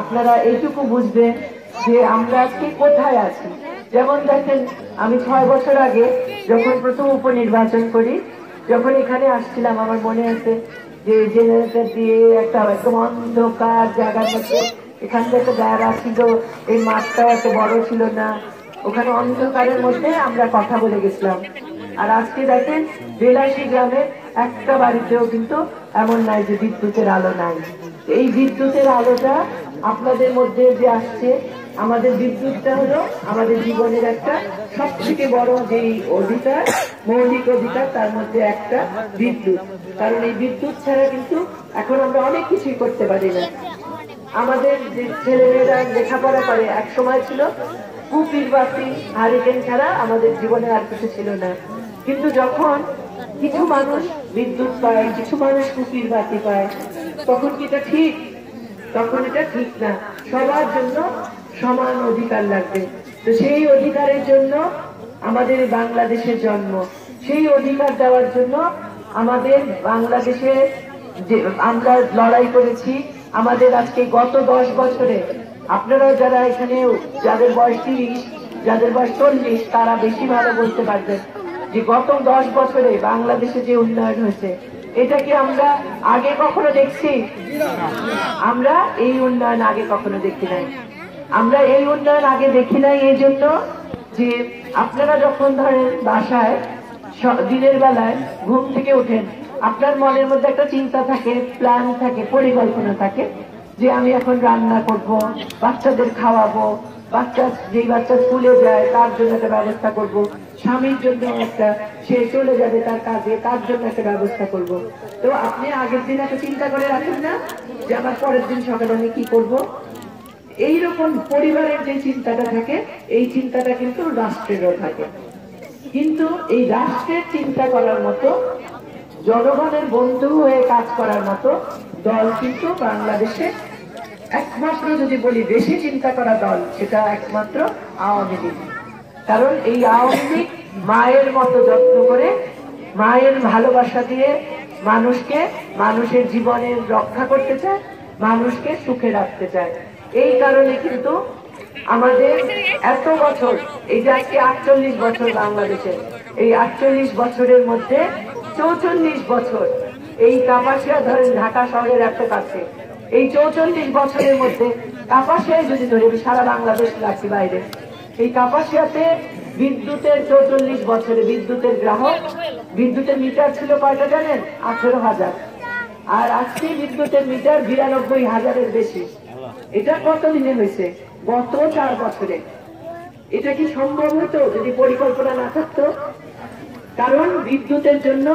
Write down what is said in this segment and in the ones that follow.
আপনারা এইটুকু বুঝবেন যে আমরা আজকে কোথায় আছি। যেমন দেখেন, আমি ছয় বছর আগে যখন প্রথম উপনির্বাচন করি, যখন এখানে আসছিলাম, আমার মনে আছে যে জেনারেটর দিয়ে একটা একদম অন্ধকার জায়গার মধ্যে এখান থেকে জায়গা ছিল, এই মাঠটাও এত বড় ছিল না। ওখানে অন্ধকারের মধ্যে আমরা কথা বলে গেছিলাম। আর আজকে দেখেন বেলাসি গ্রামে একটা বাড়িতেও কিন্তু এমন নাই যে বিদ্যুতের আলো নাই। এই বিদ্যুতের আলোটা আপনাদের মধ্যে যে আসছে, আমাদের বিদ্যুৎটা হলো আমাদের জীবনের একটা সব থেকে বড় যেই অধিকার, মৌলিক অধিকার, তার মধ্যে একটা বিদ্যুৎ। কারণ এই বিদ্যুৎ ছাড়া কিন্তু এখন আমরা অনেক কিছুই করতে পারি না। আমাদের যে ছেলেমেয়েরা লেখাপড়া করে, এক সময় ছিল কুপির বাতি, হারিকেন ছাড়া আমাদের জীবনে আর কিছু ছিল না। কিন্তু যখন কিছু মানুষ বিদ্যুৎ পায়, কিছু মানুষ কুপির বাতি পায়, তখন কি এটা ঠিক? তখন এটা ঠিক না। সবার জন্য সমান অধিকার লাগবে। তো সেই অধিকারের জন্য আমাদের বাংলাদেশের জন্ম। সেই অধিকার দেওয়ার জন্য আমাদের বাংলাদেশে যে আমরা লড়াই করেছি, আমাদের আজকে গত দশ বছরে আপনারা যারা এখানে, যাদের বয়স তিরিশ, যাদের বয়স চল্লিশ, তারা বেশি ভালো বলতে পারবেন যে গত দশ বছরে বাংলাদেশে যে উন্নয়ন হয়েছে এটা কি আমরা আগে কখনো দেখছি? আমরা এই উন্নয়ন আগে কখনো দেখি নাই। আমরা এই উন্নয়ন আগে দেখি নাই এই জন্য যে আপনারা যখন ধরেন বাসায় দিনের বেলায় ঘুম থেকে ওঠেন, আপনার মনের মধ্যে একটা চিন্তা থাকে প্ল্যান থাকে, পরিকল্পনা থাকে যে আমি এখন রান্না করব, বাচ্চাদের খাওয়াবো বাচ্চা, যেই বাচ্চা স্কুলে যায়, তার জন্য একটা ব্যবস্থা করব। স্বামীর জন্য একটা, সে চলে যাবে তার কাজে, তার জন্য একটা ব্যবস্থা করব। তো আপনি আগের দিন একটা চিন্তা করে রাখেন না যে আমার পরের দিন সকালে আমি কি করব? এইরকম পরিবারের যে চিন্তাটা থাকে, এই চিন্তাটা কিন্তু রাষ্ট্রেরও থাকে। কিন্তু এই রাষ্ট্রের চিন্তা করার মতো, জনগণের বন্ধু হয়ে কাজ করার মতো দল কিন্তু বাংলাদেশে একমাত্র যদি বলি বেশি চিন্তা করা দল, সেটা একমাত্র আওয়ামী লীগ। কারণ এই আওয়ামী লীগ মায়ের মতো যত্ন করে, মায়ের ভালোবাসা দিয়ে মানুষকে মানুষের জীবনের রক্ষা করতে চায়, মানুষকে সুখে রাখতে চায়। এই কারণে কিন্তু আমাদের এত বছর, এই যে আজকে আটচল্লিশ বছর বাংলাদেশে, এই আটচল্লিশ বছরের মধ্যে চৌচল্লিশ বছর এই কাপাসিয়া ধরেন ঢাকা শহরের এত কাছে এই চৌচল্লিশ বছরের মধ্যে কাপাসিয়ায় যদি ধরে সারা বাংলাদেশ রাখি বাইরে, এই কাপাসিয়াতে বিদ্যুতের চৌচল্লিশ বছরে বিদ্যুতের গ্রাহক, বিদ্যুতের মিটার ছিল কয়টা জানেন? আঠেরো হাজার। আর আজকে বিদ্যুতের মিটার বিরানব্বই হাজারের বেশি। এটা কত দিনে হয়েছে? গত চার বছরে। এটা কি সম্ভব হতো যদি পরিকল্পনা না থাকতো? কারণ বিদ্যুতের জন্য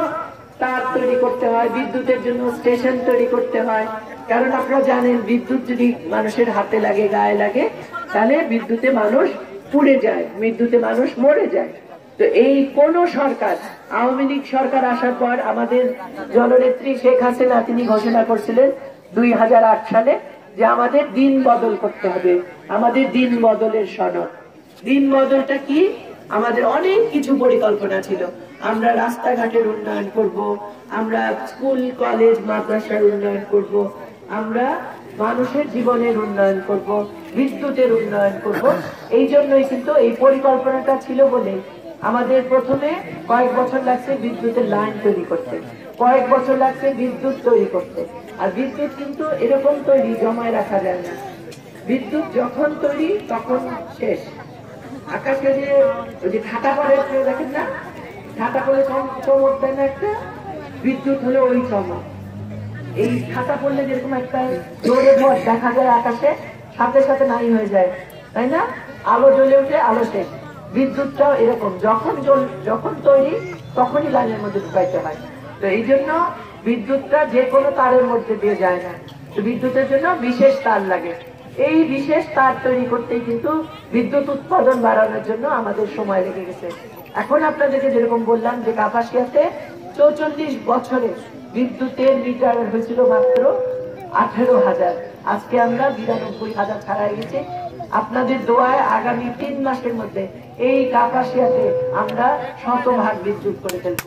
তার তৈরি করতে হয়, বিদ্যুতের জন্য স্টেশন তৈরি করতে হয়। কারণ আপনারা জানেন, বিদ্যুৎ যদি মানুষের হাতে লাগে, গায়ে লাগে, তাহলে বিদ্যুতে মানুষ পুড়ে যায়, বিদ্যুতে মানুষ মরে যায়। তো এই কোন সরকার, আওয়ামী লীগ সরকার আসার পর আমাদের জননেত্রী শেখ হাসিনা, তিনি ঘোষণা করছিলেন দুই হাজার আট সালে যে আমাদের দিন বদল করতে হবে, আমাদের দিন বদলের সনদ। দিন বদলটা কি? আমাদের অনেক কিছু পরিকল্পনা ছিল। আমরা রাস্তাঘাটের উন্নয়ন করব, আমরা স্কুল, কলেজ, মাদ্রাসার উন্নয়ন করব, আমরা মানুষের জীবনের উন্নয়ন করব, বিদ্যুতের উন্নয়ন করব। এই জন্যই কিন্তু এই পরিকল্পনাটা ছিল বলে আমাদের প্রথমে কয়েক বছর লাগছে বিদ্যুতের লাইন তৈরি করতে। কয়েক বছর লাগছে বিদ্যুৎ তৈরি করতে। আর বিদ্যুৎ কিন্তু এরকম তৈরি জমায় রাখা যায় না। বিদ্যুৎ যখন তৈরি তখন শেষ। আকাশে যে পড়ে কেউ দেখেন না? ঠাটা পড়ে চম- চমক দেয় না একটা, বিদ্যুৎ হলো ওই চমক। এই ঠাটা পড়লে যেরকম একটা জোরে ভর দেখা যায় আকাশে, সাথে সাথে নাই হয়ে যায়, তাই না? আলো জ্বলে উঠে আলো বিদ্যুৎটাও এরকম, যখন যখন তৈরি, তখনই লাইনের মধ্যে ঢুকাইতে হয়। তো এই জন্য বিদ্যুৎটা যে কোনো তারের মধ্যে দিয়ে যায় না। তো বিদ্যুতের জন্য বিশেষ তার লাগে। এই বিশেষ তার তৈরি করতেই কিন্তু বিদ্যুৎ উৎপাদন বাড়ানোর জন্য আমাদের সময় লেগে গেছে। এখন আপনাদেরকে যেরকম বললাম যে কাপাসিয়াতে চৌচল্লিশ বছরে বিদ্যুতের মিটার হয়েছিল মাত্র আঠেরো হাজার। আজকে আমরা বিরানব্বই হাজার ছাড়াই গেছি। আপনাদের দোয়ায় আগামী তিন মাসের মধ্যে এই কাপাসিয়াতে আমরা শতভাগ বিদ্যুৎ করে ফেলব।